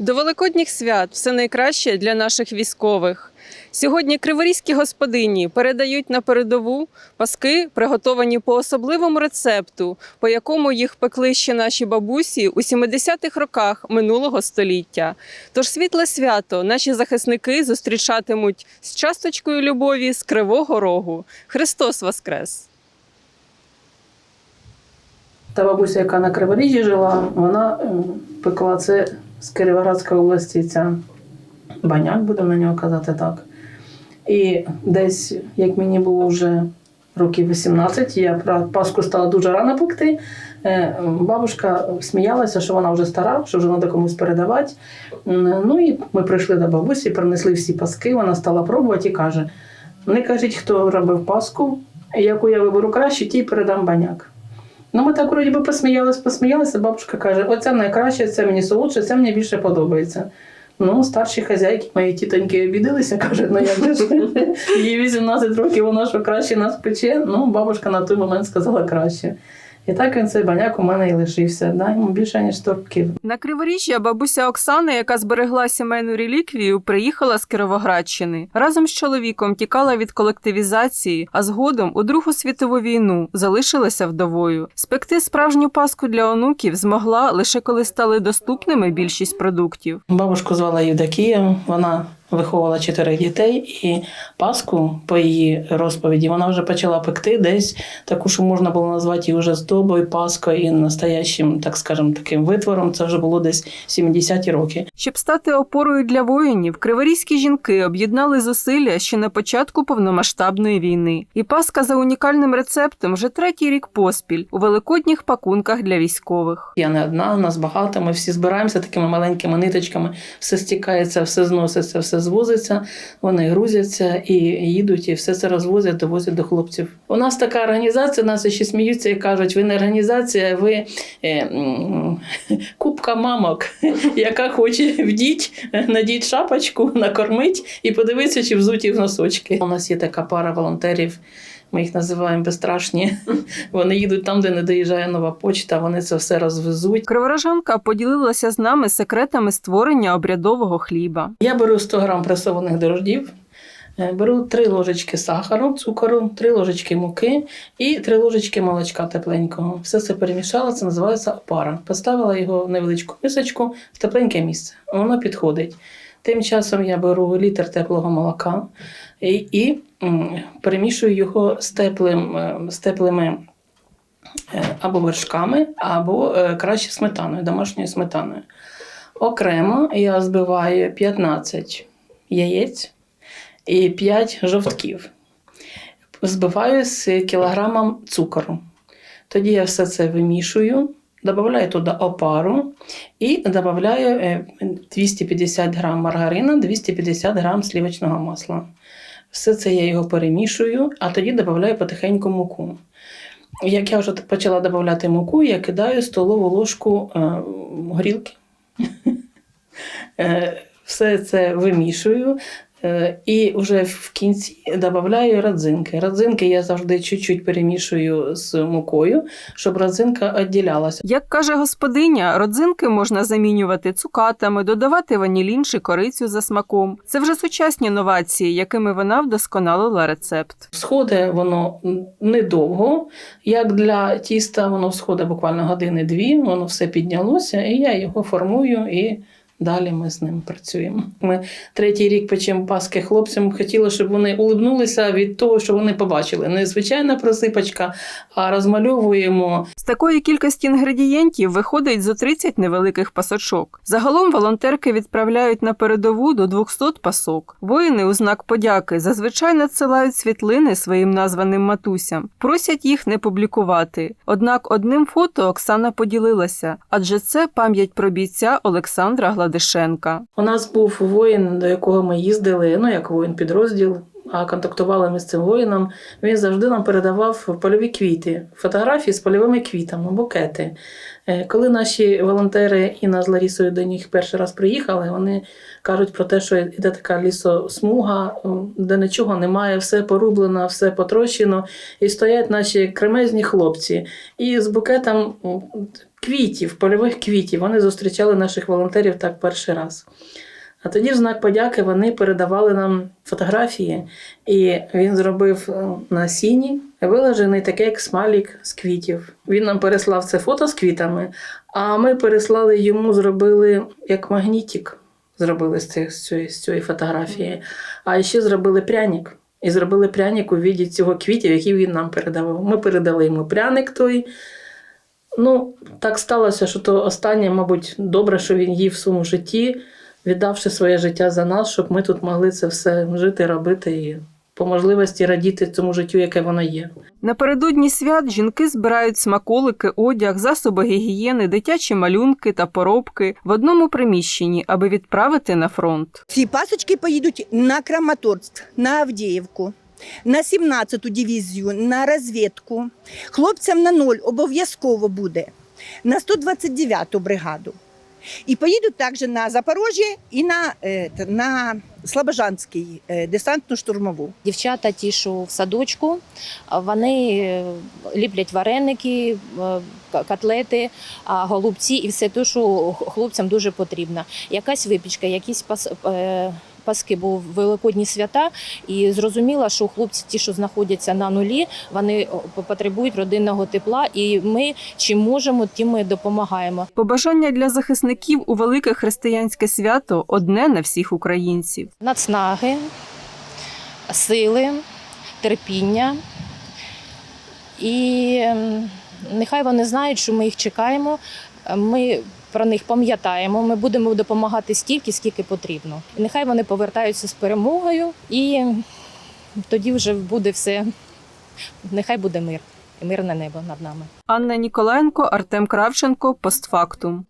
До великодніх свят все найкраще для наших військових. Сьогодні криворізькі господині передають на передову паски, приготовані по особливому рецепту, по якому їх пекли ще наші бабусі у 70-х роках минулого століття. Тож світле свято наші захисники зустрічатимуть з часточкою любові з Кривого Рогу. Христос Воскрес! Та бабуся, яка на Криворіжжі жила, вона ем, пекла це з Кіровоградської області, ця баняк, будемо на нього казати так. І десь, як мені було вже років 18, я про Пасху стала дуже рано пекти. Е, Бабушка сміялася, що вона вже стара, що вже треба комусь передавати. Ну і ми прийшли до бабусі, принесли всі паски, вона стала пробувати і каже: не кажіть, хто робив паску, яку я виберу краще, тій передам баняк. Ну, ми так вроді би посміялись, посміялися. Бабушка каже: оце найкраще, це мені солодше, це мені більше подобається. Ну, старші хазяйки, мої тітоньки обідалися, кажуть, ну як ж їй 18 років, вона що краще нас пече. Ну, бабушка на той момент сказала краще. І так він цей баняк у мене і лишився. Да? Йому більше, ніж 100 років. На Криворіжжя бабуся Оксана, яка зберегла сімейну реліквію, приїхала з Кіровоградщини. Разом з чоловіком тікала від колективізації, а згодом у Другу світову війну залишилася вдовою. Спекти справжню паску для онуків змогла лише коли стали доступними більшість продуктів. Бабушку звала Євдокія, вона виховувала чотирьох дітей, і Пасху, по її розповіді, вона вже почала пекти десь таку, що можна було назвати її вже здобою, Паскою і настоящим, так скажемо, таким витвором. Це вже було десь 70-ті роки. Щоб стати опорою для воїнів, криворізькі жінки об'єднали зусилля ще на початку повномасштабної війни. І паска за унікальним рецептом вже третій рік поспіль у великодніх пакунках для військових. Я не одна, нас багато. Ми всі збираємося такими маленькими ниточками, все стікається, все зноситься, все звозиться. Вони грузяться і їдуть, і все це розвозять, довозять до хлопців. У нас така організація, нас ще сміються і кажуть, ви не організація, ви е, купка мамок, яка хоче вдіть, надіть шапочку, накормить і подивитися, чи взуті в носочки. У нас є така пара волонтерів. Ми їх називаємо безстрашні. Вони їдуть там, де не доїжджає нова почта. Вони це все розвезуть. Криворожанка поділилася з нами секретами створення обрядового хліба. Я беру 100 грам пресованих дрождів, е, беру 3 ложечки сахару, цукору, 3 ложечки муки і 3 ложечки молочка тепленького. Все це перемішала, це називається опара. Поставила його в невеличку мисочку в тепленьке місце. Воно підходить. Тим часом я беру літр теплого молока і, і перемішую його з, теплим, е, з теплими е, або вершками, або е, краще сметаною, домашньою сметаною. Окремо я збиваю 15 яєць і 5 жовтків. Збиваю з кілограмом цукору. Тоді я все це вимішую, додаю туди опару і додаю е, 250 грам маргарину, 250 грам сливочного масла. Все це я його перемішую, а тоді додаю потихеньку муку. Як я вже почала додавати муку, я кидаю столову ложку е, горілки. Е, Все це вимішую. Е, І вже в кінці додаю родзинки. Родзинки я завжди чуть-чуть перемішую з мукою, щоб родзинка відділялася. Як каже господиня, родзинки можна замінювати цукатами, додавати ванілін чи корицю за смаком. Це вже сучасні новації, якими вона вдосконалила рецепт. Сходить воно недовго. Як для тіста, воно сходить буквально години-дві, воно все піднялося, і я його формую і. Далі ми з ним працюємо. Ми третій рік печемо паски хлопцям. Хотіли, щоб вони улибнулися від того, що вони побачили. Не звичайна просипочка, а розмальовуємо З такої кількості інгредієнтів виходить зо 30 невеликих пасочок. Загалом волонтерки відправляють на передову до 200 пасок. Воїни у знак подяки зазвичай надсилають світлини своїм названим матусям, просять їх не публікувати. Однак одним фото Оксана поділилася, адже це пам'ять про бійця Олександра Гладишенка. У нас був воїн, до якого ми їздили, ну як воїн підрозділ. А контактували ми з цим воїном, він завжди нам передавав польові квіти, фотографії з польовими квітами, букети. Е, Коли наші волонтери Інна з Ларісою до них перший раз приїхали, вони кажуть про те, що йде така лісосмуга, де нічого немає, все порублено, все потрощено, і стоять наші кремезні хлопці. І з букетом квітів, польових квітів, вони зустрічали наших волонтерів так перший раз. А тоді в знак подяки вони передавали нам фотографії, і він зробив е, на сіні виложений такий як смайлік з квітів. Він нам переслав це фото з квітами, а ми переслали йому, зробили як магнітик, зробили з, цих, з, цієї, з цієї фотографії, а ще зробили пряник. І зробили пряник у віді цього квітів, які він нам передавав. Ми передали йому пряник той. Ну, так сталося, що то останнє, мабуть, добре, що він їв в своєму житті, віддавши своє життя за нас, щоб ми тут могли це все жити, робити і по можливості радіти цьому життю, яке воно є. Напередодні свят жінки збирають смаколики, одяг, засоби гігієни, дитячі малюнки та поробки в одному приміщенні, аби відправити на фронт. Ці пасочки поїдуть на Краматорськ, на Авдіївку, на 17-ту дивізію, на розвідку. Хлопцям на ноль обов'язково буде, на 129-ту бригаду. І поїдуть також на Запорожжя і на, е, на Слобожанський е, десантно-штурмову. Дівчата ті, що в садочку, вони е, ліплять вареники, котлети, голубці і все те, що хлопцям дуже потрібно. Якась випічка, якісь пас, паски, бо великодні свята, і зрозуміла, що хлопці, ті, що знаходяться на нулі, вони потребують родинного тепла, і ми чим можемо, тим ми допомагаємо. Побажання для захисників у велике християнське свято одне на всіх українців. Нацнаги, сили, терпіння. І нехай вони знають, що ми їх чекаємо. Ми про них пам'ятаємо. Ми будемо допомагати стільки, скільки потрібно. І нехай вони повертаються з перемогою, і тоді вже буде все. Нехай буде мир і мирне небо над нами. Анна Ніколенко, Артем Кравченко, постфактум.